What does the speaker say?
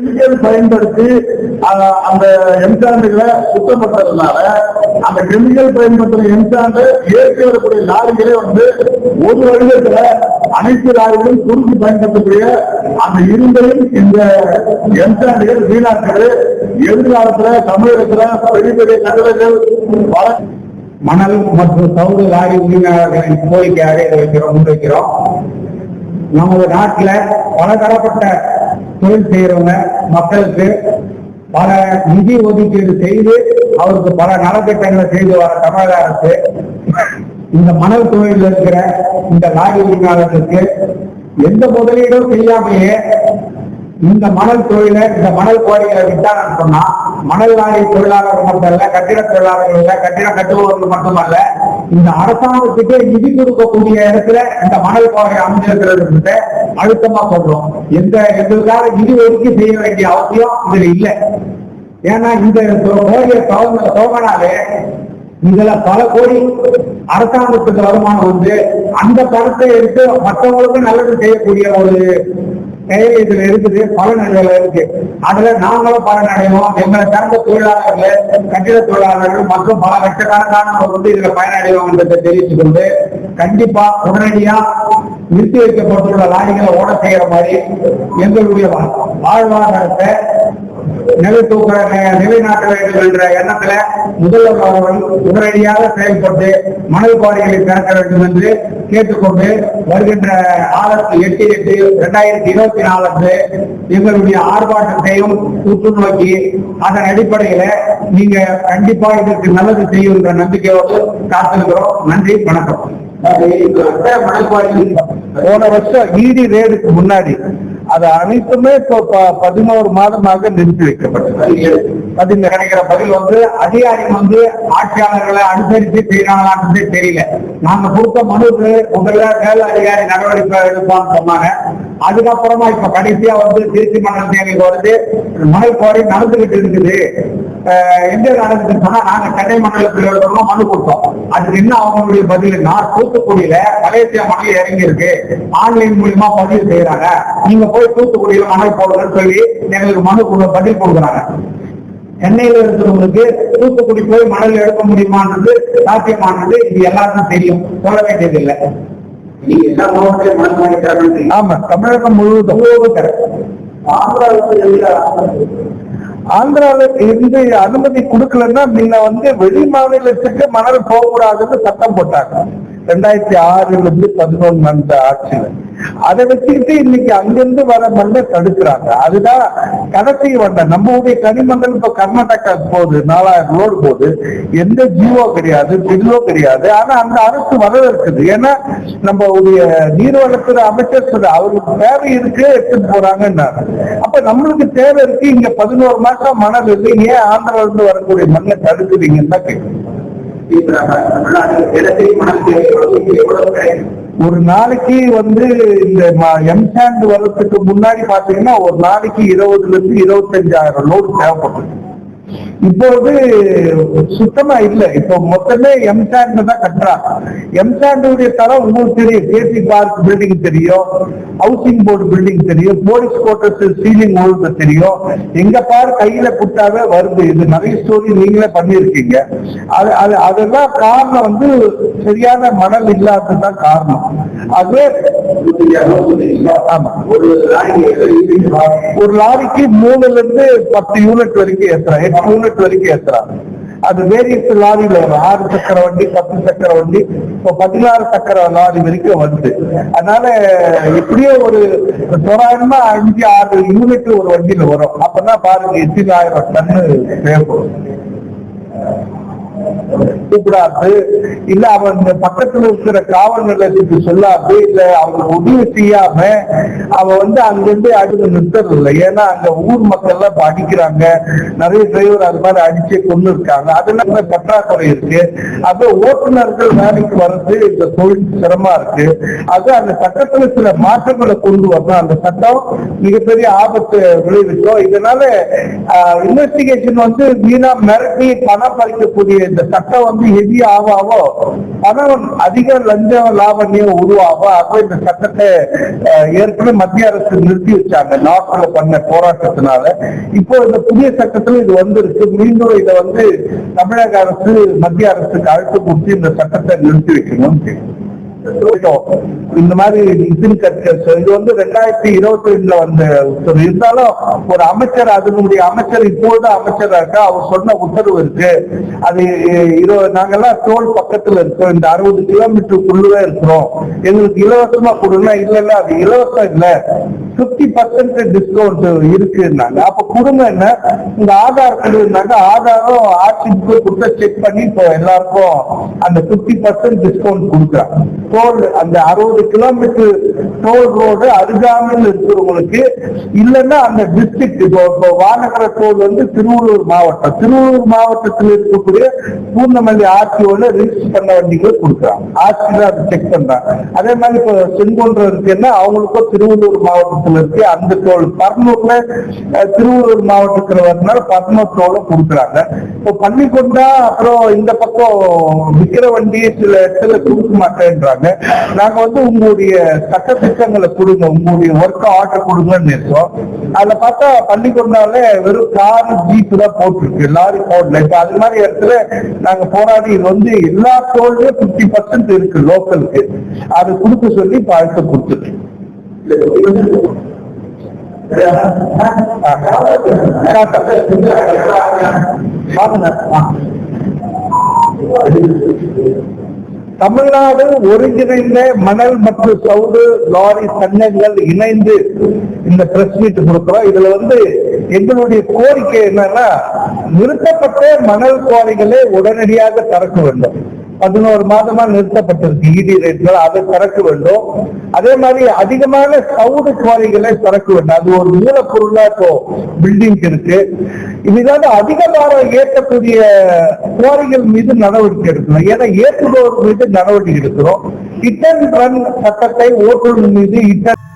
Chemical பயன்படுத்தி அந்த எம்சாண்டுகளை சுத்தப்படுத்துறதுனால அந்த கெமிக்கல் பயன்படுத்துற எம்சாண்டு இயற்கை வரக்கூடிய லாரிகளே வந்து ஒரு வருடத்துல அனைத்து லாரிகளும் குறுக்கு பயன்படுத்தக்கூடிய அந்த இருந்தையும் இந்த எம்சாண்டுகள் வீணாக்குது. எதிர்காலத்துல தமிழகத்துல பெரிய பெரிய கட்டடங்கள் வள மணல் மற்றும் சவுடு லாரி உரிமையாளர்களின் கோரிக்கையாக இதை வைக்கிறோம் முன்வைக்கிறோம். நமது நாட்டில் பலதரப்பட்ட தொழில் செய்யறவங்க மக்களுக்கு பல நிதி ஒதுக்கீடு செய்து அவருக்கு பல நலத்திட்டங்களை செய்து வர தமிழக அரசு இந்த மணல் தொழிலில் இருக்கிற இந்த லாரி உரிமையாளர்களுக்கு எந்த முதலீடும் செய்யாமையே இந்த மணல் தொழிலை இந்த மணல் குவாரிகளை விட்டாங்கன்னு சொன்னா மணல் லாரி தொழிலாளர்கள் மட்டும் இல்ல கட்டிட தொழிலாளர்கள் இல்ல கட்டிட கட்டுபவர்கள் மட்டுமல்ல இந்த அரசாங்கத்துக்கு நிதி கொடுக்கக்கூடிய இடத்துல இந்த மணல் குவாரி அமைஞ்சிருக்கிறது அழுத்தமா சொல்றோம். எந்த எங்களுக்காக நிதி ஒதுக்கி செய்ய வேண்டிய அவசியம் இதுல இல்லை. ஏன்னா இந்த கோரியை துவங்கினாலே இதுல பல கோடி அரசாங்கத்துக்கு வருமானம் வந்து அந்த பணத்தை எடுத்து மற்றவங்களுக்கு நல்லது செய்யக்கூடிய ஒரு செயல் இதுல இருக்குது பலன் இதுல இருக்கு. அதுல நாங்களும் பலன் அடைவோம். எங்களை சார்ந்த தொழிலாளர்கள் கட்டிட தொழிலாளர்கள் மற்றும் பல லட்சக்கணக்கானவர்கள் வந்து இதுல பயனடைவோம் என்பதை தெரிவித்துக் கொண்டு கண்டிப்பா உடனடியா நிறுத்தி வைக்கப்பட்டுள்ள லாரிகளை ஓட செய்யற மாதிரி எங்களுடைய வாழ்வாதாரத்தை நிலை தூக்க நிலைநாட்ட வேண்டும் என்ற எண்ணத்துல முதல்வர் அவர்கள் உடனடியாக செயல்பட்டு மணல் குவாரிகளை திறக்க வேண்டும் என்று கேட்டுக்கொண்டு வருகின்ற ஆகஸ்ட் எட்டு எட்டு இரண்டாயிரத்தி இருபத்தி நாலு அன்று எங்களுடைய ஆர்ப்பாட்டத்தையும் உற்று நோக்கி அதன் அடிப்படையில நீங்க கண்டிப்பா இதற்கு நல்லது செய்யும் என்ற நம்பிக்கையோடு காத்திருக்கிறோம். நன்றி வணக்கம். போன வருஷம் இடி ரேடுக்கு முன்னாடி அது அனைத்துமே இப்போ பதினோரு மாதமாக நிறுத்தி வைக்கப்பட்டது. பதில் கிடைக்கிற பதில் வந்து அதிகாரி வந்து ஆட்சியாளர்களை அனுசரித்து செய்யறாங்களான்னு தெரியல. நாங்க கொடுத்த மனுக்கு முதல்ல மேல் அதிகாரி நடவடிக்கை எடுப்பான்னு சொன்னாங்க. அதுக்கப்புறமா இப்ப கடைசியா வந்து திருச்சி மண்டலத்தில் எங்களுக்கு வருது. மணல் நடந்துகிட்டு இருக்குது. எங்க நடந்துச்சுன்னு சொன்னா நாங்க சென்னை மண்டலத்தில் இருக்கிறோம் மனு கொடுத்தோம். அதுக்கு என்ன அவங்களுடைய பதில்னா தூத்துக்குடியில மலேசியா மணல் இறங்கி இருக்கு ஆன்லைன் மூலியமா பதிவு செய்யறாங்க. நீங்க போய் தூத்துக்குடியில மணல் போடுங்கன்னு சொல்லி எங்களுக்கு மனு கொடு- பதில் கொடுக்குறாங்க. சென்னையில இருக்கிறவங்களுக்கு தூத்துக்குடி போய் மணல் எடுக்க முடியுமான்றது சாத்தியமானது. இது எல்லாருக்கும் தெரியும். சொல்ல மணல் வாங்கிட்டாங்க ஆமா தமிழகம் முழுவதும். ஆந்திரால இருந்து அனுமதி கொடுக்கலன்னா முன்ன வந்து வெளி மாநிலத்துக்கு மணல் போகக்கூடாதுன்னு சட்டம் போட்டாங்க. ரெண்டாயிரத்தி ஆறுல இருந்து பதினொன்னு அந்த ஆட்சியில அதை வச்சுக்கிட்டு இன்னைக்கு அங்கிருந்து வர மண்ணை தடுக்கிறாங்க. அதுதான் கடைசி வந்த நம்மளுடைய கனிமண்டல் இப்ப கர்நாடகா போகுது நாலாயிரம் லோடு போகுது. எந்த ஜீவோ கிடையாது பில்லோ கிடையாது. ஆனா அந்த அரசு வரவேற்குது. ஏன்னா நம்ம உடைய நீர்வளத்துறை அமைச்சர் சொல்ற அவருக்கு தேவை இருக்கு எடுத்துட்டு போறாங்கன்னாரு. அப்ப நம்மளுக்கு தேவை இருக்கு இங்க பதினோரு மாசம் மணல் இருக்கு ஏன் ஆந்திரால இருந்து வரக்கூடிய மண்ணை தடுக்குறீங்கன்னு தான் கேட்குறேன் ஒரு நாளைக்கு வந்து இந்த எம்சாண்ட் வர்றதுக்கு முன்னாடி பாத்தீங்கன்னா ஒரு நாளைக்கு இருபதுல இருந்து இருபத்தஞ்சாயிரம் லோடு இப்போது சுத்தமா இல்ல. இப்போ மொத்தமே எம்சாண்ட் தான் கட்டுறாங்க எம்சாண்டுடைய தரம் உங்களுக்கு தெரியும். கேசி பார்க் பில்டிங் தெரியும். ஹவுசிங் போர்டு பில்டிங் தெரியும். போலீஸ் குவார்டர்ஸ் சீலிங் ஒழுங்கு தெரியும். எங்க பாரு கையில புட்டாவே வருது. இது நிறைய ஸ்டோரி நீங்களே பண்ணிருக்கீங்க அது அது அதெல்லாம் காரணம் வந்து சரியான மணல் இல்லாததுதான் காரணம். அதுவே ஆமா. ஒரு லாரிக்கு மூணுல இருந்து பத்து யூனிட் வரைக்கும் ஏற்றுறாங்க எட்டு வரைக்கும் ஏத்துறாங்க. அது வேரியஸ் லாரியில வரும். ஆறு சக்கர வண்டி பத்து சக்கர வண்டி இப்போ பதினாறு சக்கர லாரி வரைக்கும் வருது. அதனால எப்படியோ ஒரு தோராயமா அஞ்சு ஆறு யூனிட் ஒரு வண்டியில வரும். அப்பதான் பாருங்க எத்தனை ஆயிரம் டன்னு தேவைப்படும் கூப்பிடாது. இல்ல அவன் இந்த பக்கத்துல இருக்கிற காவல் நிலையத்துக்கு சொல்லாது. இல்ல அவனுக்கு உதவி செய்யாம அவ வந்து அங்கிருந்து அடுத்து நிறுத்தறது இல்லை ஏன்னா அங்க ஊர் மக்கள் எல்லாம் இப்ப அடிக்கிறாங்க. நிறைய டிரைவர் அது மாதிரி அடிச்சு கொண்டு இருக்காங்க. அதெல்லாம் பற்றாக்குறை இருக்கு. அது ஓட்டுநர்கள் வேலைக்கு வர்றது இந்த தொழில் சிரமமா இருக்கு. அது அந்த சட்டத்துல சில மாற்றங்களை கொண்டு வரணும். அந்த சட்டம் மிகப்பெரிய ஆபத்து விளைவிக்கும். இதனால இன்வெஸ்டிகேஷன் வந்து வீணா மிரட்டி பணம் பறிக்கக்கூடிய இந்த சட்டம் வந்து ஹெவி ஆவாவோ பணம் அதிக லஞ்ச லாவண்யம் உருவாவோ அப்ப இந்த சட்டத்தை அஹ், ஏற்கனவே மத்திய அரசு நிறுத்தி வச்சாங்க. நாட்டில் பண்ண போராட்டத்தினால. இப்போ இந்த புதிய சட்டத்துல இது வந்திருக்கு. மீண்டும் இதை வந்து தமிழக அரசு மத்திய அரசுக்கு அழைப்பு கொடுத்து இந்த சட்டத்தை நிறுத்தி வைக்கணும்னு கேட்கும் இந்த மாதிரி இது வந்து ரெண்டாயிரத்தி இருபத்தி ரெண்டுல வந்த உத்தரவு. இருந்தாலும் ஒரு அமைச்சர் அதனுடைய அமைச்சர் இப்போது அமைச்சராக இருக்கா? அவர் சொன்ன உத்தரவு இருக்கு. அது இருபது நாங்கெல்லாம் டோல் பக்கத்துல இருக்கோம். இந்த அறுபது கிலோமீட்டருக்குள்ளவே இருக்கிறோம். எங்களுக்கு இலவசமா கொடுங்க. இல்ல இல்ல அது இலவசம் இல்ல. பிப்டி பர்சன்ட் டிஸ்கவுண்ட் இருக்குன்னாங்க. அப்ப கொடுங்க என்ன? இந்த ஆதார் கொடுனாங்க ஆதாரம் ஆட்சிக்கு கொடுத்த செக் பண்ணி இப்போ எல்லாருக்கும் அந்த பிப்டி பர்சன்ட் டிஸ்கவுண்ட் கொடுக்குறாங்க. டோல் அந்த அறுபது கிலோமீட்டர் டோல் ரோடு அருகாமையில் இருக்கிறவங்களுக்கு இல்லைன்னா அந்த டிஸ்ட்ரிக்ட் இப்போ இப்போ வானகர டோல் வந்து திருவள்ளூர் மாவட்டம். திருவள்ளூர் மாவட்டத்தில் இருக்கக்கூடிய பூர்ணமல்லி ஆட்சியோட ரிஜிஸ்டர் பண்ண வண்டிகளை கொடுக்குறாங்க. ஆட்சி தான் அதை செக் பண்றாங்க. அதே மாதிரி இப்போ செங்கோன்றம் இருக்குன்னா அவங்களுக்கும் திருவள்ளூர் மாவட்டத்தில் இருக்கு. அந்த டோல் பர்னூர்ல திருவள்ளூர் மாவட்டத்துல வரனால பர்னூர் தோலை கொடுக்குறாங்க. இப்போ பள்ளிக்கொண்டா அப்புறம் இந்த பக்கம் விக்கிற வண்டி சில இடத்துல கொடுக்க மாட்டேன்றாங்க. நாங்க வந்து உங்களுடைய சட்ட திட்டங்களை கொடுங்க உங்களுடைய ஒர்க் ஆர்டர் கொடுங்கன்னு இருக்கோம் அதுல பார்த்தா பள்ளிக்கொண்டால வெறும் கார் ஜீப் தான் போட்டிருக்கு. லாரி போடல. இப்ப அது மாதிரி இடத்துல நாங்க போராடி இது வந்து எல்லா தோல்லையும் பிப்டி பர்சன்ட் இருக்கு லோக்கலுக்கு அது கொடுக்க சொல்லி இப்ப கொடுத்துருக்கு தமிழ்நாடு ஒருங்கிணைந்த மணல் மற்றும் சவுடு லாரி சங்கங்கள் இணைந்து இந்த பிரஸ் மீட் கொடுக்கிறோம். இதுல வந்து எங்களுடைய கோரிக்கை என்னன்னா நிறுத்தப்பட்ட மணல் குவாரிகளை உடனடியாக திறக்க வேண்டும். பதினோரு மாதமா நிறுத்தப்பட்டிருக்கு இடி ரேட்கள் அதை திறக்க வேண்டும். அதே மாதிரி அதிகமான சவுடு குவாரிகளை திறக்க வேண்டும். அது ஒரு மூலப்பொருளா இப்போ பில்டிங் இருக்கு. இதுதான் அதிக பாரம் ஏற்றக்கூடிய குவாரிகள் மீது நடவடிக்கை எடுக்கணும். ஏன்னா ஏற்றுபவர் மீது நடவடிக்கை எடுக்கிறோம். இட்டன் ரன் சட்டத்தை ஓட்டுநர் மீது இட்டன்